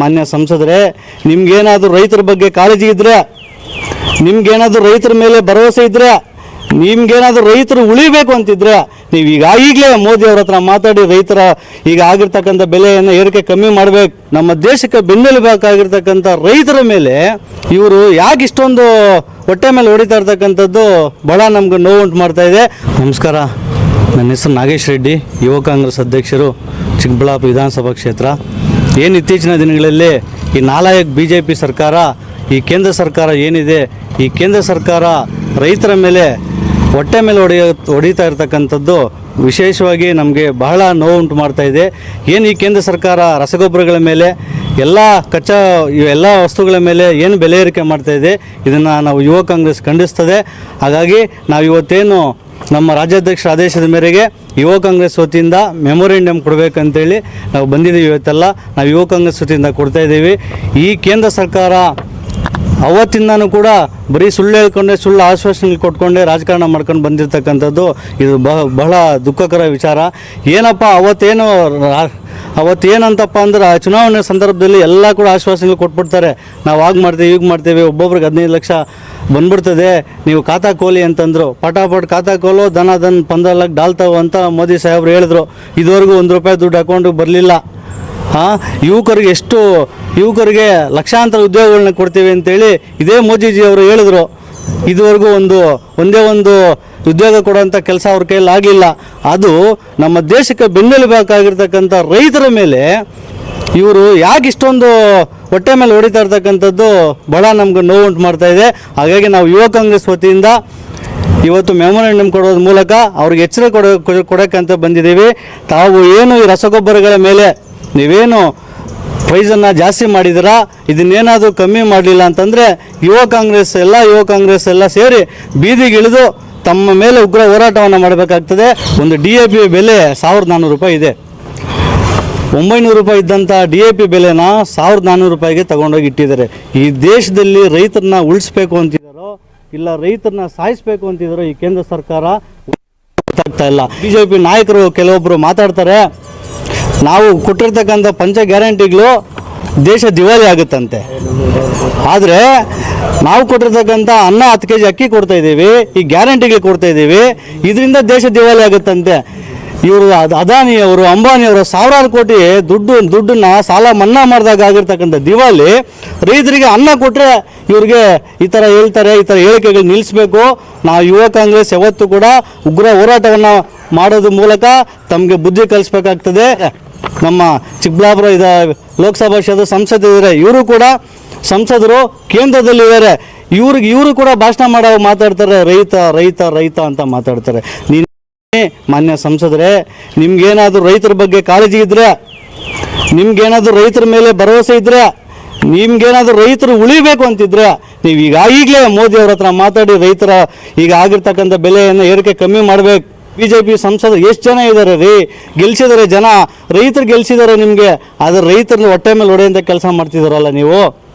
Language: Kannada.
ಮಾನ್ಯ ಸಂಸದರೇ, ನಿಮ್ಗೇನಾದರೂ ರೈತರ ಬಗ್ಗೆ ಕಾಳಜಿ ಇದ್ರೆ, ನಿಮ್ಗೇನಾದರೂ ರೈತರ ಮೇಲೆ ಭರವಸೆ ಇದ್ರೆ, ನಿಮ್ಗೇನಾದರೂ ರೈತರು ಉಳಿಬೇಕು ಅಂತಿದ್ರೆ, ನೀವು ಈಗ ಈಗಲೇ ಮೋದಿ ಅವ್ರ ಹತ್ರ ಮಾತಾಡಿ ರೈತರ ಈಗ ಆಗಿರ್ತಕ್ಕಂಥ ಬೆಲೆಯನ್ನು ಏರಿಕೆ ಕಮ್ಮಿ ಮಾಡಬೇಕು. ನಮ್ಮ ದೇಶಕ್ಕೆ ಬೆನ್ನೆಲುಬೇಕಾಗಿರ್ತಕ್ಕಂಥ ರೈತರ ಮೇಲೆ ಇವರು ಯಾಕೆ ಇಷ್ಟೊಂದು ಹೊಟ್ಟೆ ಮೇಲೆ ಹೊಡಿತಾ ಇರ್ತಕ್ಕಂಥದ್ದು ಬಹಳ ನಮ್ಗೆ ನೋವು ಉಂಟು ಮಾಡ್ತಾ ಇದೆ. ನಮಸ್ಕಾರ. ನನ್ನ ಹೆಸರು ನಾಗೇಶ್ ರೆಡ್ಡಿ, ಯುವ ಕಾಂಗ್ರೆಸ್ ಅಧ್ಯಕ್ಷರು, ಚಿಕ್ಕಬಳ್ಳಾಪುರ ವಿಧಾನಸಭಾ ಕ್ಷೇತ್ರ. ಏನು ಇತ್ತೀಚಿನ ದಿನಗಳಲ್ಲಿ ಈ ನಾಲಾಯಕ್ ಬಿ ಜೆ ಪಿ ಸರ್ಕಾರ, ಈ ಕೇಂದ್ರ ಸರ್ಕಾರ ಏನಿದೆ, ಈ ಕೇಂದ್ರ ಸರ್ಕಾರ ರೈತರ ಮೇಲೆ, ಹೊಟ್ಟೆ ಮೇಲೆ ಹೊಡೆಯ, ಹೊಡಿತಾ ಇರ್ತಕ್ಕಂಥದ್ದು ವಿಶೇಷವಾಗಿ ನಮಗೆ ಬಹಳ ನೋವು ಉಂಟು ಮಾಡ್ತಾ ಇದೆ. ಏನು ಈ ಕೇಂದ್ರ ಸರ್ಕಾರ ರಸಗೊಬ್ಬರಗಳ ಮೇಲೆ, ಎಲ್ಲ ಕಚ್ಚಾ, ಎಲ್ಲ ವಸ್ತುಗಳ ಮೇಲೆ ಏನು ಬೆಲೆ ಏರಿಕೆ ಮಾಡ್ತಾ ಇದೆ, ಇದನ್ನು ನಾವು ಯುವ ಕಾಂಗ್ರೆಸ್ ಖಂಡಿಸ್ತದೆ. ಹಾಗಾಗಿ ನಾವು ಇವತ್ತೇನು ನಮ್ಮ ರಾಜ್ಯಾಧ್ಯಕ್ಷರ ಆದೇಶದ ಮೇರೆಗೆ ಯುವ ಕಾಂಗ್ರೆಸ್ ವತಿಯಿಂದ ಮೆಮೊರೆಂಡಮ್ ಕೊಡಬೇಕಂತೇಳಿ ನಾವು ಬಂದಿದ್ದೀವಿ ಇವತ್ತೆಲ್ಲ. ನಾವು ಯುವ ಕಾಂಗ್ರೆಸ್ ವತಿಯಿಂದ ಕೊಡ್ತಾ ಇದ್ದೀವಿ. ಈ ಕೇಂದ್ರ ಸರ್ಕಾರ ಅವತ್ತಿಂದನೂ ಕೂಡ ಬರೀ ಸುಳ್ಳು ಹೇಳ್ಕೊಂಡೆ, ಸುಳ್ಳು ಆಶ್ವಾಸನೆ ಕೊಟ್ಕೊಂಡೆ ರಾಜಕಾರಣ ಮಾಡ್ಕೊಂಡು ಬಂದಿರತಕ್ಕಂಥದ್ದು. ಇದು ಬಹ ಬಹಳ ದುಃಖಕರ ವಿಚಾರ. ಏನಪ್ಪ ಅವತ್ತೇನು ರಾ- ಅವತ್ತೇನಂತಪ್ಪ ಅಂದ್ರೆ ಚುನಾವಣೆ ಸಂದರ್ಭದಲ್ಲಿ ಎಲ್ಲ ಕೂಡ ಆಶ್ವಾಸನೆಗಳು ಕೊಟ್ಬಿಡ್ತಾರೆ. ನಾವು ಆಗ ಮಾಡ್ತೀವಿ ಈಗ ಮಾಡ್ತೀವಿ, ಒಬ್ಬೊಬ್ರಿಗೆ ಹದಿನೈದು ಲಕ್ಷ ಬಂದ್ಬಿಡ್ತದೆ. ನೀವು ಖಾತಾ ಕೋಲಿ ಅಂತಂದರು. ಪಟಾಪಟ್ ಖಾತಾ ಕೋಲು, ದನ, ದನ್ ಪಂದ್ರ ಲಕ್ಷ ಡಾಲ್ತಾವ ಅಂತ ಮೋದಿ ಸಾಹೇಬ್ರು ಹೇಳಿದ್ರು. ಇದುವರೆಗೂ ಒಂದು ರೂಪಾಯಿ ದುಡ್ಡು ಅಕೌಂಟಿಗೆ ಬರಲಿಲ್ಲ. ಹಾಂ, ಯುವಕರಿಗೆ ಎಷ್ಟು, ಯುವಕರಿಗೆ ಲಕ್ಷಾಂತರ ಉದ್ಯೋಗಗಳನ್ನ ಕೊಡ್ತೀವಿ ಅಂತೇಳಿ ಇದೇ ಮೋದಿಜಿ ಅವರು ಹೇಳಿದ್ರು. ಇದುವರೆಗೂ ಒಂದು, ಒಂದೇ ಒಂದು ಉದ್ಯೋಗ ಕೊಡುವಂಥ ಕೆಲಸ ಅವ್ರ ಕೈಯಲ್ಲಿ ಆಗಲಿಲ್ಲ. ಅದು ನಮ್ಮ ದೇಶಕ್ಕೆ ಬೆನ್ನೆಲುಬೇಕಾಗಿರ್ತಕ್ಕಂಥ ರೈತರ ಮೇಲೆ ಇವರು ಯಾಕೆ ಇಷ್ಟೊಂದು ಹೊಟ್ಟೆ ಮೇಲೆ ಹೊಡಿತಾ ಇರ್ತಕ್ಕಂಥದ್ದು ಬಹಳ ನಮ್ಗೆ ನೋವು ಉಂಟು ಮಾಡ್ತಾ ಇದೆ. ಹಾಗಾಗಿ ನಾವು ಯುವ ಕಾಂಗ್ರೆಸ್ ವತಿಯಿಂದ ಇವತ್ತು ಮೆಮೊರಂಡಮ್ ಕೊಡೋದ್ರ ಮೂಲಕ ಅವ್ರಿಗೆ ಎಚ್ಚರ ಕೊಡೋ, ಕೊಡ- ಕೊಡೋಕ್ಕಂತ ಬಂದಿದ್ದೀವಿ. ತಾವು ಏನು ಈ ರಸಗೊಬ್ಬರಗಳ ಮೇಲೆ ನೀವೇನು ಪ್ರೈಸನ್ನು ಜಾಸ್ತಿ ಮಾಡಿದಿರಾ? ಇದನ್ನೇನಾದರೂ ಕಮ್ಮಿ ಮಾಡಲಿಲ್ಲ ಅಂತಂದರೆ ಯುವ ಕಾಂಗ್ರೆಸ್ ಎಲ್ಲ, ಯುವ ಕಾಂಗ್ರೆಸ್ ಎಲ್ಲ ಸೇರಿ ಬೀದಿಗಿಳಿದು ತಮ್ಮ ಮೇಲೆ ಉಗ್ರ ಹೋರಾಟವನ್ನು ಮಾಡಬೇಕಾಗ್ತದೆ. ಒಂದು ಡಿ ಎ ಪಿ ಬೆಲೆ ಸಾವಿರದ ನಾನ್ನೂರು ರೂಪಾಯಿ ಇದೆ. ಒಂಬೈನೂರು ರೂಪಾಯಿ ಇದ್ದಂಥ ಡಿ ಎ ಪಿ ಬೆಲೆನ ಸಾವಿರದ ನಾನ್ನೂರು ರೂಪಾಯಿಗೆ ತಗೊಂಡೋಗಿ ಇಟ್ಟಿದ್ದಾರೆ. ಈ ದೇಶದಲ್ಲಿ ರೈತರನ್ನ ಉಳಿಸ್ಬೇಕು ಅಂತಿದ್ದಾರೋ ಇಲ್ಲ ರೈತರನ್ನ ಸಾಯಿಸ್ಬೇಕು ಅಂತಿದ್ದಾರೋ ಈ ಕೇಂದ್ರ ಸರ್ಕಾರ ಗೊತ್ತಾಗ್ತಾ ಇಲ್ಲ. ಬಿ ಜೆ ಪಿ ನಾಯಕರು ಕೆಲವೊಬ್ಬರು ಮಾತಾಡ್ತಾರೆ ನಾವು ಕೊಟ್ಟಿರ್ತಕ್ಕಂಥ ಪಂಚ ಗ್ಯಾರಂಟಿಗಳು ದೇಶ ದಿವಾಳಿ ಆಗುತ್ತಂತೆ. ಆದರೆ ನಾವು ಕೊಟ್ಟಿರ್ತಕ್ಕಂಥ ಅನ್ನ ಹತ್ತು ಕೆ ಜಿ ಅಕ್ಕಿ ಕೊಡ್ತಾ ಇದ್ದೀವಿ, ಈ ಗ್ಯಾರಂಟಿಗಳು ಕೊಡ್ತಾ ಇದ್ದೀವಿ, ಇದರಿಂದ ದೇಶ ದಿವಾಳಿ ಆಗುತ್ತಂತೆ. ಇವರು ಅದ್- ಅದಾನಿಯವರು ಅಂಬಾನಿಯವರು ಸಾವಿರಾರು ಕೋಟಿ ದುಡ್ಡು, ದುಡ್ಡನ್ನ ಸಾಲ ಮನ್ನಾ ಮಾಡಿದಾಗ ಆಗಿರ್ತಕ್ಕಂಥ ದಿವಾಳಿ ರೈತರಿಗೆ ಅನ್ನ ಕೊಟ್ಟರೆ ಇವ್ರಿಗೆ ಈ ಥರ ಹೇಳ್ತಾರೆ, ಈ ಥರ ಹೇಳಿಕೆಗಳು ನಿಲ್ಲಿಸಬೇಕು. ನಾವು ಯುವ ಕಾಂಗ್ರೆಸ್ ಯಾವತ್ತೂ ಕೂಡ ಉಗ್ರ ಹೋರಾಟವನ್ನು ಮಾಡೋದ್ರ ಮೂಲಕ ತಮಗೆ ಬುದ್ಧಿ ಕಲಿಸ್ಬೇಕಾಗ್ತದೆ. ನಮ್ಮ ಚಿಕ್ಕಬಳ್ಳಾಪುರ ಇದ ಲೋಕಸಭಾ ಕ್ಷೇತ್ರದ ಸಂಸದರು ಇವರು ಕೂಡ ಸಂಸದರು ಕೇಂದ್ರದಲ್ಲಿದ್ದಾರೆ. ಇವ್ರಿಗೆ, ಇವರು ಕೂಡ ಭಾಷಣ ಮಾಡೋ ಮಾತಾಡ್ತಾರೆ, ರೈತ ರೈತ ರೈತ ಅಂತ ಮಾತಾಡ್ತಾರೆ. ನೀನು ಮಾನ್ಯ ಸಂಸದರೇ, ನಿಮ್ಗೇನಾದರೂ ರೈತರ ಬಗ್ಗೆ ಕಾಳಜಿ ಇದ್ರೆ, ನಿಮ್ಗೇನಾದರೂ ರೈತರ ಮೇಲೆ ಭರವಸೆ ಇದ್ರೆ, ನಿಮ್ಗೇನಾದರೂ ರೈತರು ಉಳಿಬೇಕು ಅಂತಿದ್ರೆ ನೀವು ಈಗ ಈಗಲೇ ಮೋದಿ ಅವ್ರ ಹತ್ರ ಮಾತಾಡಿ ರೈತರ ಈಗ ಆಗಿರ್ತಕ್ಕಂಥ ಬೆಲೆಯನ್ನು ಏರಿಕೆ ಕಮ್ಮಿ ಮಾಡಬೇಕು. ಬಿ ಜೆ ಪಿ ಸಂಸದ ಎಷ್ಟು ಜನ ಇದ್ದಾರೆ ರೀ? ಗೆಲ್ಸಿದ್ದಾರೆ ಜನ. ರೈತರು ಗೆಲ್ಸಿದ್ದಾರೆ ನಿಮಗೆ. ಆದರೆ ರೈತರನ್ನ ಹೊಟ್ಟೆ ಮೇಲೆ ಹೊಡೆಯಂತ ಕೆಲಸ ಮಾಡ್ತಿದ್ದಾರಲ್ಲ ನೀವು?